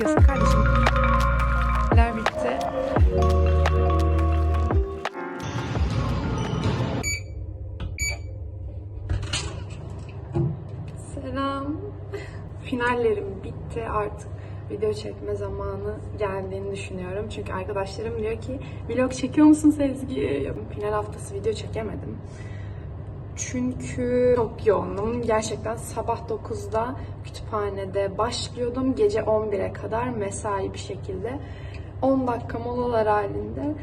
çıkıyorsun kardeşim? Neler bitti. Selam. Finallerim bitti artık. Video çekme zamanı geldiğini düşünüyorum. Çünkü arkadaşlarım diyor ki vlog çekiyor musun Sezgi? Final haftası video çekemedim. Çünkü çok yoğundum. Gerçekten sabah 9'da kütüphanede başlıyordum. Gece 11'e kadar mesai bir şekilde. 10 dakika molalar halinde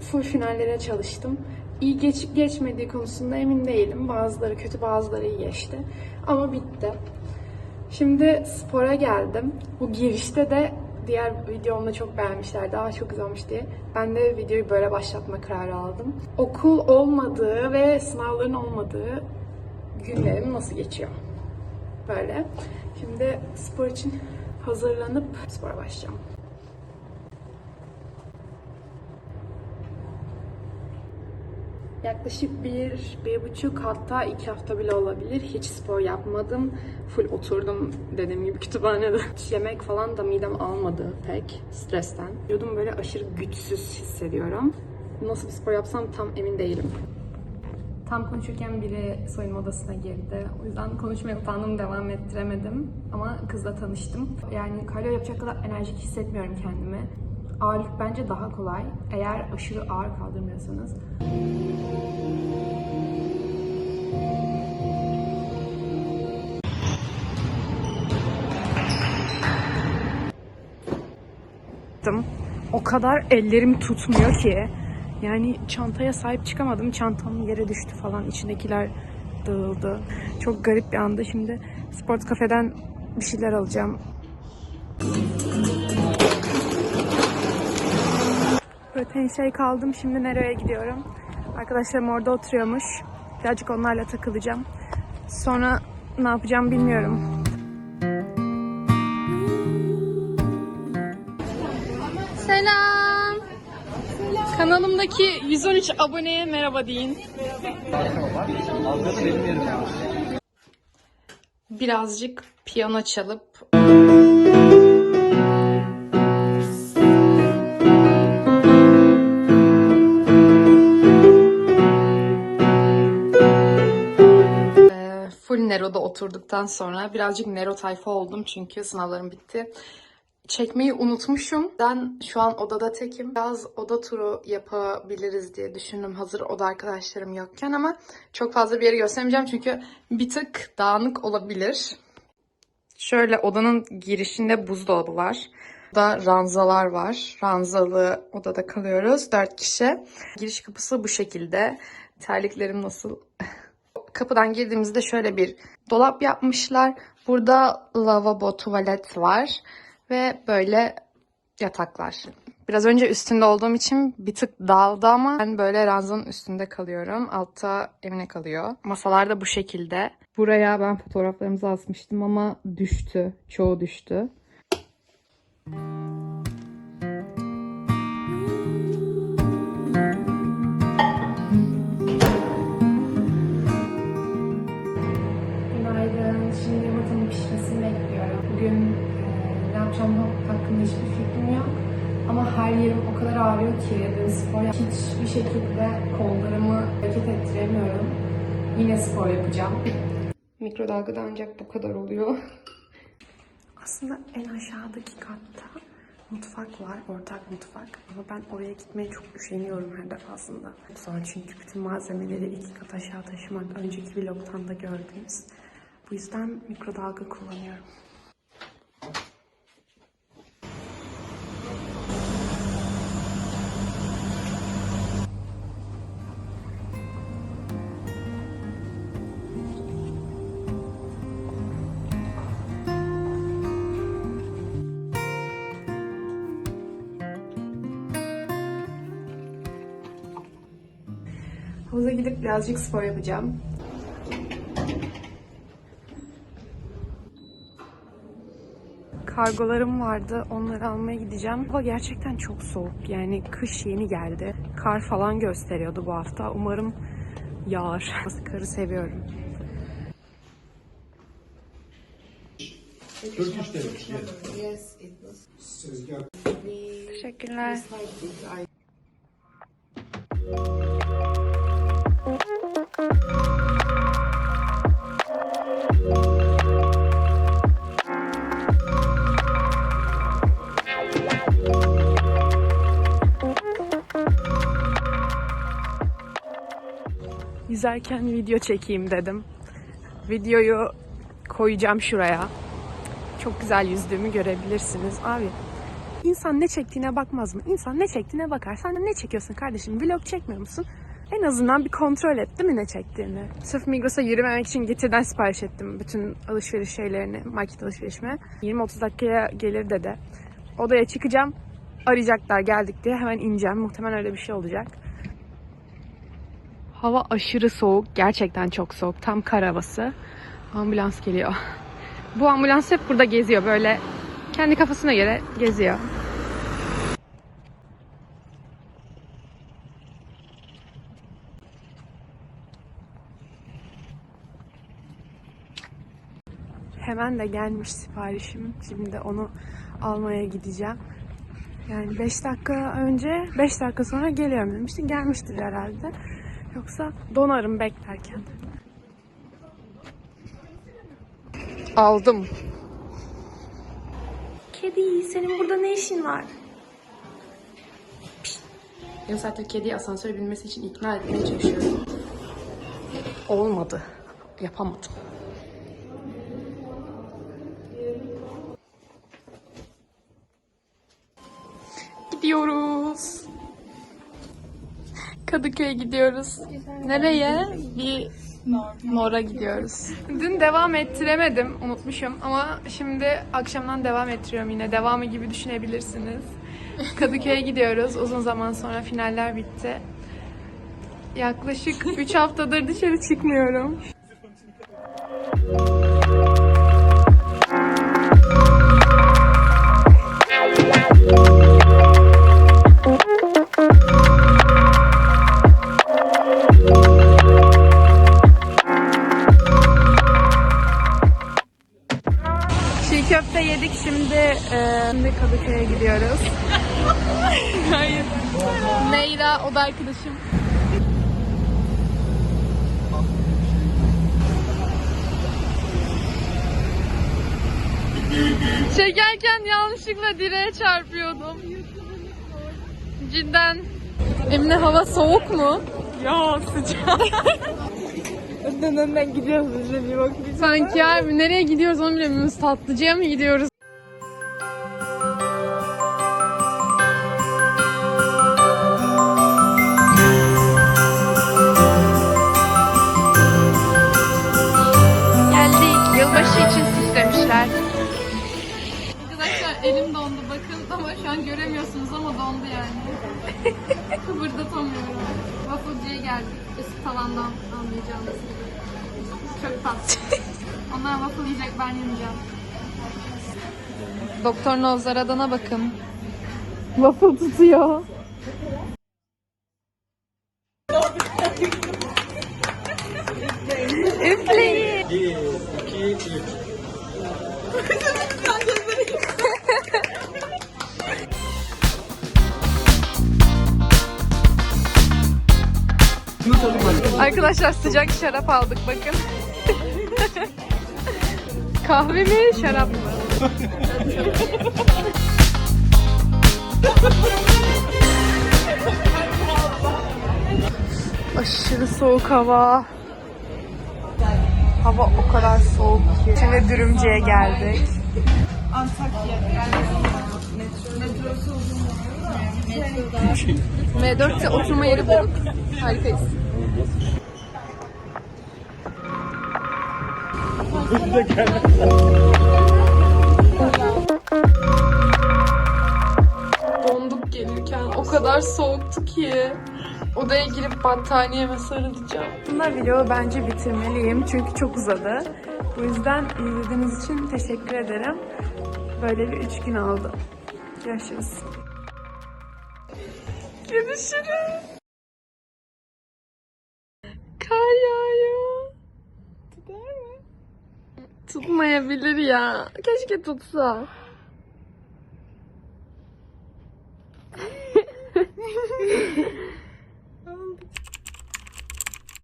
full finallere çalıştım. İyi geçip geçmediği konusunda emin değilim. Bazıları kötü bazıları iyi geçti. Ama bitti. Şimdi spora geldim. Bu girişte de diğer videomda çok beğenmişler. Daha çok güzel olmuş diye. Ben de videoyu böyle başlatma kararı aldım. Okul olmadığı ve sınavların olmadığı günlerim nasıl geçiyor? Böyle. Şimdi spor için hazırlanıp spora başlayacağım. Yaklaşık bir, bir buçuk hatta iki hafta bile olabilir. Hiç spor yapmadım. Full oturdum dediğim gibi kütüphanede. Hiç yemek falan da midem almadı pek stresten. Vücudum böyle aşırı güçsüz hissediyorum. Nasıl bir spor yapsam tam emin değilim. Tam konuşurken biri soyunma odasına girdi. O yüzden konuşmaya utandım, devam ettiremedim. Ama kızla tanıştım. Yani kardiyo yapacak kadar enerjik hissetmiyorum kendimi. Ağırlık bence daha kolay. Eğer aşırı ağır kaldırmıyorsanız. O kadar ellerim tutmuyor ki. Yani çantaya sahip çıkamadım. Çantam yere düştü falan. İçindekiler dağıldı. Çok garip bir anda. Şimdi sport kafeden bir şeyler alacağım. Protein şey kaldım. Şimdi nereye gidiyorum? Arkadaşlarım orada oturuyormuş. Birazcık onlarla takılacağım. Sonra ne yapacağım bilmiyorum. Selam. Kanalımdaki 113 aboneye merhaba deyin. Birazcık piyano çalıp full Nero'da oturduktan sonra birazcık Nero tayfa oldum çünkü sınavlarım bitti. Çekmeyi unutmuşum. Ben şu an odada tekim. Biraz oda turu yapabiliriz diye düşündüm hazır oda arkadaşlarım yokken ama çok fazla bir yeri göstermeyeceğim çünkü bir tık dağınık olabilir. Şöyle odanın girişinde buzdolabı var. Burada ranzalar var. Ranzalı odada kalıyoruz. Dört kişi. Giriş kapısı bu şekilde. Terliklerim nasıl? Kapıdan girdiğimizde şöyle bir dolap yapmışlar. Burada lavabo, tuvalet var. Ve böyle yataklar. Biraz önce üstünde olduğum için bir tık dağıldı ama ben böyle ranzanın üstünde kalıyorum. Altta Emine kalıyor. Masalar da bu şekilde. Buraya ben fotoğraflarımızı asmıştım ama düştü. Çoğu düştü. Günaydın. Yapacağım hakkında hiçbir fikrim yok. Ama her yerim o kadar ağrıyor ki dün spor hiçbir şekilde kollarımı hareket ettiremiyorum. Yine spor yapacağım. Mikrodalgada ancak bu kadar oluyor. Aslında en aşağıdaki katta mutfak var, ortak mutfak. Ama ben oraya gitmeye çok üşeniyorum her defasında. Sonra çünkü bütün malzemeleri iki kat aşağı taşımak önceki vlogtan da gördünüz. Bu yüzden mikrodalga kullanıyorum. Havuza gidip birazcık spor yapacağım. Kargolarım vardı. Onları almaya gideceğim. Hava gerçekten çok soğuk. Yani kış yeni geldi. Kar falan gösteriyordu bu hafta. Umarım yağar. Karı seviyorum. Teşekkürler. Yüzerken video çekeyim dedim. Videoyu koyacağım şuraya. Çok güzel yüzdüğümü görebilirsiniz. Abi İnsan ne çektiğine bakmaz mı? İnsan ne çektiğine bakar. Sen de ne çekiyorsun kardeşim? Vlog çekmiyor musun? En azından bir kontrol et değil mi ne çektiğini? Sırf Migros'a yürümemek için Getir'den sipariş ettim bütün alışveriş şeylerini, market alışverişime. 20-30 dakikaya gelir dedi. Odaya çıkacağım, arayacaklar geldik diye hemen ineceğim. Muhtemelen öyle bir şey olacak. Hava aşırı soğuk, gerçekten çok soğuk. Tam kar havası. Ambulans geliyor. Bu ambulans hep burada geziyor böyle kendi kafasına göre geziyor. Hemen de gelmiş siparişim. Şimdi onu almaya gideceğim. Yani 5 dakika önce 5 dakika sonra geliyorum demişti. Gelmiştir herhalde. Yoksa donarım beklerken. Aldım. Kedi senin burada ne işin var? Ben zaten kediyi asansöre binmesi için ikna etmeye çalışıyorum. Olmadı. Yapamadım. Kadıköy'e gidiyoruz. Nereye? Bir Nor'a gidiyoruz. Dün devam ettiremedim, unutmuşum ama şimdi akşamdan devam ettiriyorum yine. Devamı gibi düşünebilirsiniz. Kadıköy'e gidiyoruz. Uzun zaman sonra finaller bitti. Yaklaşık 3 haftadır dışarı çıkmıyorum. Kadıköy'e gidiyoruz. Hayır. Meyra o da arkadaşım. Çekerken yanlışlıkla direğe çarpıyordum. Cidden. Emine hava soğuk mu? Ya sıcak. Önden önden gidiyoruz işte bir bak. Sanki abi nereye gidiyoruz onu bilemiyoruz. Tatlıcıya mı gidiyoruz? Elim dondu bakın ama şu an göremiyorsunuz ama dondu yani. Kıpırdatamıyorum. Waffle'cıya geldik. Eski tavandan anlayacağınız gibi. Çok tatlı. Onlar waffle yiyecek ben yemeyeceğim. Doktor Novzarada'na bakın. Waffle tutuyor. Üfleyin. 1, 2, 3. Arkadaşlar sıcak şarap aldık bakın. Kahve mi şarap mı? Aşırı soğuk hava. Hava o kadar soğuk ki. Şimdi dürümcüye geldik. M4'te oturma yeri bulduk. Harikayız. Donduk gelirken o kadar soğuktu ki. Odaya girip battaniyeme sarılacağım. Bunlar videoyu bence bitirmeliyim çünkü çok uzadı. Bu yüzden izlediğiniz için teşekkür ederim. Böyle bir üç gün oldu. Görüşürüz. Görüşürüz. Kar yağıyor. Tutar mı? Tutmayabilir ya. Keşke tutsa.